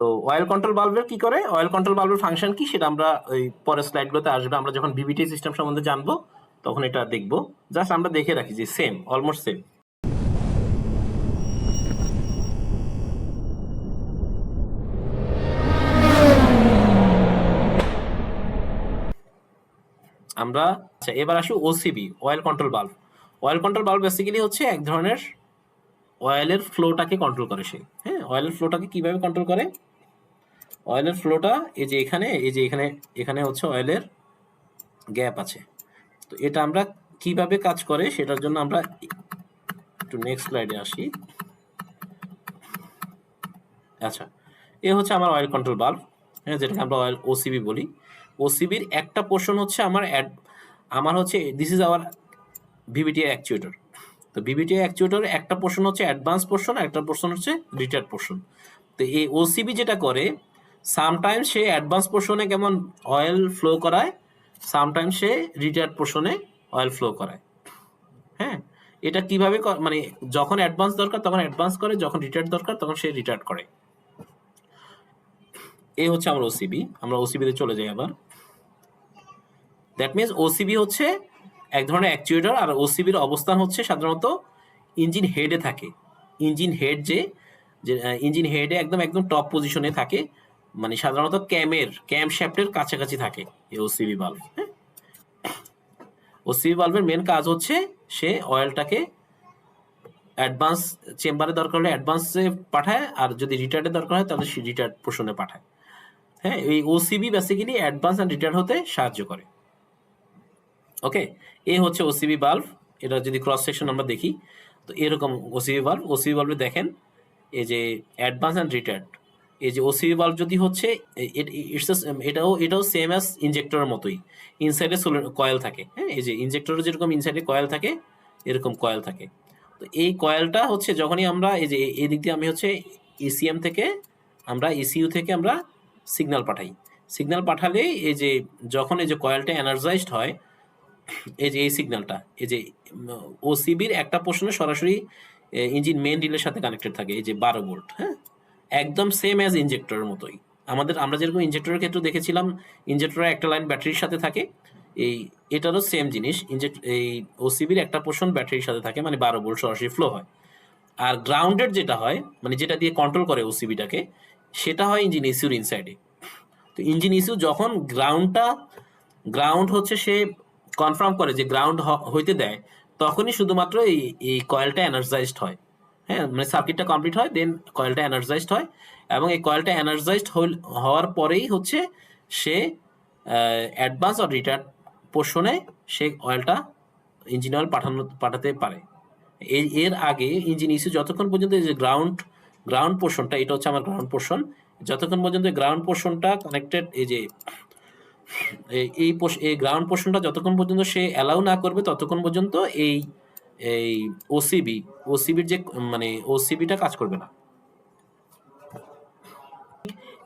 তো oil control বাল্বের কি করে? অয়েল কন্ট্রোল বাল্বের ফাংশন কি? সেটা আমরা ওই পরের স্লাইডগুলোতে আসবে। আমরা যখন বিবিটি সিস্টেম সম্বন্ধে জানব, তখন এটা দেখব। জাস্ট আমরা দেখে রাখি যে সেম অলমোস্ট সেম আমরা আচ্ছা এবার আসি OCB oil control bulb oil control bulb basically হচ্ছে এক ধরনের অয়েলের ফ্লোটাকে কন্ট্রোল করে সে। হ্যাঁ অয়েলের ফ্লোটাকে কীভাবে কন্ট্রোল করে? অয়েলের ফ্লোটা এই যে এখানে, এই যে এখানে এখানে হচ্ছে অয়েলের গ্যাপ আছে। তো এটা আমরা কীভাবে কাজ করে সেটার জন্য আমরা একটু নেক্সট স্লাইডে আসি। আচ্ছা এ হচ্ছে আমার অয়েল কন্ট্রোল বাল্ব হ্যাঁ যেটাকে আমরা অয়েল ওসিবি বলি। ওসিবির একটা পোর্শন হচ্ছে আমার অ্যাড আমার হচ্ছে this is our VVTI actuator তো ভিভিটিআই অ্যাকচুয়েটর একটা পোর্শন হচ্ছে অ্যাডভান্স পোর্শন একটা পোর্শন হচ্ছে রিটায়ার্ড পোর্শন তো এই ওসিবি যেটা করে সামটাইম সে অ্যাডভান্স পোর্শনে কেমন অয়েল ফ্লো করায় সামটাইম সে রিটায়ার্ড পোর্শনে অয়েল ফ্লো করায়। হ্যাঁ এটা কীভাবে মানে যখন অ্যাডভান্স দরকার তখন অ্যাডভান্স করে, যখন রিটায়ার্ড দরকার তখন সে রিটায়ার্ড করে। এই হচ্ছে আমার ওসিবি আমরা ওসিবিতে চলে যাই আবার। দ্যাট মিনস ওসিবি হচ্ছে এক ধরনের অ্যাকচুয়েটর আর ওসিবির অবস্থান হচ্ছে সাধারণত ইঞ্জিন হেডে থাকে। ইঞ্জিন হেড যে ইঞ্জিন হেডে একদম একদম টপ পজিশনে থাকে। মানে সাধারণত ক্যামের ক্যাম শ্যাফটের কাছাকাছি থাকে এই ওসিবি বাল্ব হ্যাঁ? ওসিবি বাল্বের মেন কাজ হচ্ছে সে অয়েলটাকে অ্যাডভান্স চেম্বারে দরকার হলে অ্যাডভান্সে পাঠায় আর যদি রিটায়ার্ডে দরকার হয় তাহলে সে রিটায়ার্ড পোর্শনে পাঠায়। হ্যাঁ এই OCB basically advance and retire হতে সাহায্য করে। ওকে এই হচ্ছে ওসিবি বাল্ব এটা যদি ক্রস সেকশন আমরা দেখি, তো এরকম ওসিবি বাল্ব ওসিবি বাল্বে দেখেন, এই যে অ্যাডভান্স অ্যান্ড রিটায়ার্ড এই যে ওসিবি বাল্ব যদি হচ্ছে এটাও এটাও সেম অ্যাজ ইনজেক্টরের মতোই ইনসাইডে সোলার কয়েল থাকে হ্যাঁ? এই যে ইনজেক্টরের যেরকম ইনসাইডে কয়েল থাকে, এরকম কয়েল থাকে। তো এই কয়েলটা হচ্ছে যখনই আমরা, এই যে এই দিক দিয়ে আমি হচ্ছে ইসিএম থেকে, আমরা ইসিইউ থেকে আমরা সিগনাল পাঠাই। সিগনাল পাঠালে এই যে যখন এই যে কয়েলটা এনার্জাইজড হয় এই যে, এই সিগন্যালটা এই যে ওসিবির একটা পোর্শনে সরাসরি ইঞ্জিন মেন রিলের সাথে কানেক্টেড থাকে, এই যে বারো ভোল্ট হ্যাঁ? একদম সেম অ্যাজ ইনজেক্টরের মতোই। আমাদের, আমরা যেরকম ইনজেক্টরের ক্ষেত্রে দেখেছিলাম ইনজেক্টরের একটা লাইন ব্যাটারির সাথে থাকে, এই, এটারও সেম জিনিস ইনজেক্ট এই ওসিবির একটা পোর্শন ব্যাটারির সাথে থাকে মানে বারো ভোল্ট সরাসরি ফ্লো হয়। আর গ্রাউন্ডেড যেটা হয় মানে যেটা দিয়ে কন্ট্রোল করে ওসিবিটাকে সেটা হয় ইঞ্জিন ইস্যুর ইনসাইডে তো ইঞ্জিন ইস্যু যখন গ্রাউন্ডটা গ্রাউন্ড হচ্ছে সে কনফার্ম করে যে গ্রাউন্ড হইতে দেয়, তখনই শুধুমাত্র এই এই কয়েলটা এনার্জাইজড হয়। হ্যাঁ মানে সার্কিটটা কমপ্লিট হয় দেন কয়েলটা এনার্জাইজড হয় এবং এই কয়েলটা এনার্জাইজড হওয়ার পরেই হচ্ছে সে অ্যাডভান্স আর রিটায়ার্ড পোর্শনে সে অয়েলটা ইঞ্জিন অয়েল পাঠানো, পাঠাতে পারে। এই এর আগে ইঞ্জিন ইস্যু যতক্ষণ পর্যন্ত এই যে গ্রাউন্ড গ্রাউন্ড পোর্শনটা এটা হচ্ছে আমার গ্রাউন্ড পোর্শন যতক্ষণ পর্যন্ত গ্রাউন্ড পোর্শনটা কানেক্টেড এই যে এই- এই গ্রাউন্ড পোর্শনটা যতক্ষণ পর্যন্ত সে অ্যালাউ না করবে, ততক্ষণ পর্যন্ত এই এই ওসিবি ওসিবির যে মানে ওসিবিটা কাজ করবে না।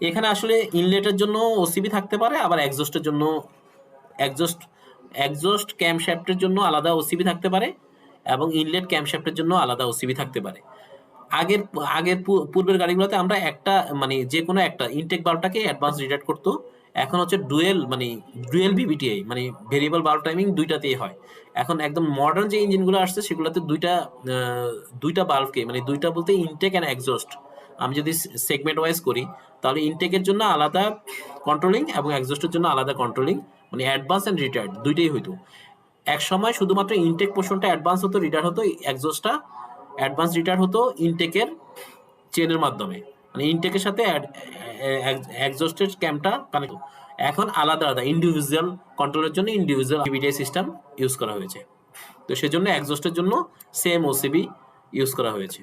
এখানে আসলে ইনলেটের জন্য ওসিবি থাকতে পারে, আবার এক্সজস্টের জন্য এক্সজস্ট এক্সজস্ট ক্যামশ্যাফটের জন্য আলাদা ওসিবি থাকতে পারে, এবং ইনলেট ক্যামশ্যাফটের জন্য আলাদা ওসিবি থাকতে পারে। আগের আগের পূর্বের গাড়িগুলোতে আমরা একটা মানে যে কোনো একটা ইনটেক বাল্বটাকে অ্যাডভান্স রিডাক্ট করতো। এখন হচ্ছে ডুয়েল মানে ডুয়েল বিবিটিআই মানে ভেরিয়েবল বাল্ব টাইমিং দুইটাতেই হয়। এখন একদম মডার্ন যে ইঞ্জিনগুলো আসছে, সেগুলোতে দুইটা দুইটা বাল্বকে মানে দুইটা বলতে ইনটেক অ্যান্ড এক্সস্ট আমি যদি সেগমেন্ট ওয়াইজ করি, তাহলে ইনটেকের জন্য আলাদা কন্ট্রোলিং এবং এক্সস্টের জন্য আলাদা কন্ট্রোলিং মানে অ্যাডভান্স অ্যান্ড রিটায়ার্ড দুইটাই হইতো। এক সময় শুধুমাত্র ইনটেক পোর্শনটা অ্যাডভান্স হতো রিটায়ার হতো এক্সস্টটা অ্যাডভান্স রিটায়ার হতো ইনটেকের চেনের মাধ্যমে। মানে ইনটেকের সাথে অ্যাডজস্টেড ক্যাম্পটা কানেক্ট এখন আলাদা আলাদা ইন্ডিভিজুয়াল কন্ট্রোলের জন্য ইন্ডিভিজুয়াল ডিভিডিআই সিস্টেম ইউজ করা হয়েছে। তো সেজন্য এক্সস্টের জন্য সেম ওসিবি ইউজ করা হয়েছে।